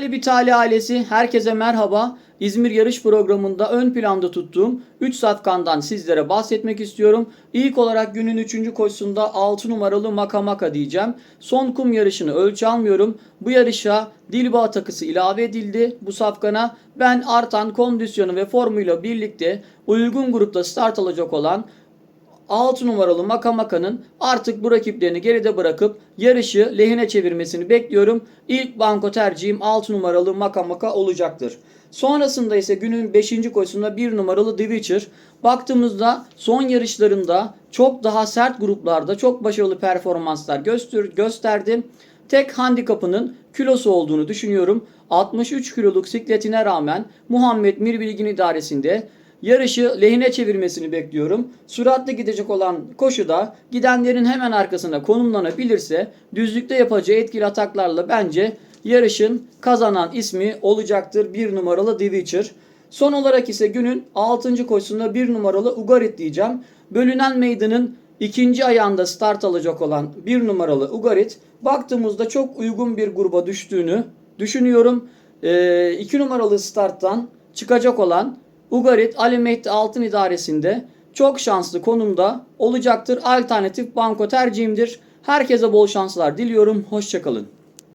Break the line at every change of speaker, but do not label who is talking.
Değerli bir tali ailesi, herkese merhaba. İzmir yarış programında ön planda tuttuğum 3 safkandan sizlere bahsetmek istiyorum. İlk olarak günün 3. koşusunda 6 numaralı Makamaka diyeceğim. Son kum yarışını ölçü almıyorum. Bu yarışa Dilba takısı ilave edildi bu safkana. Ben artan kondisyonu ve formuyla birlikte uygun grupta start alacak olan 6 numaralı Makamaka'nın artık bu rakiplerini geride bırakıp yarışı lehine çevirmesini bekliyorum. İlk banko tercihim 6 numaralı Makamaka olacaktır. Sonrasında ise günün 5. koşusunda 1 numaralı The. Baktığımızda son yarışlarında çok daha sert gruplarda çok başarılı performanslar göster gösterdi. Tek handikapının kilosu olduğunu düşünüyorum. 63 kiloluk sikletine rağmen Muhammed Mirbilgin idaresinde yarışı lehine çevirmesini bekliyorum. Süratli gidecek olan koşuda gidenlerin hemen arkasına konumlanabilirse düzlükte yapacağı etkili ataklarla bence yarışın kazanan ismi olacaktır. 1 numaralı The Witcher. Son olarak ise günün 6. koşusunda 1 numaralı Ugarit diyeceğim. Bölünen meydanın ikinci ayağında start alacak olan 1 numaralı Ugarit baktığımızda çok uygun bir gruba düştüğünü düşünüyorum. 2 numaralı starttan çıkacak olan Ugarit Ali Mehdi Altın İdaresi'nde çok şanslı konumda olacaktır. Alternatif banko tercihimdir. Herkese bol şanslar diliyorum. Hoşçakalın.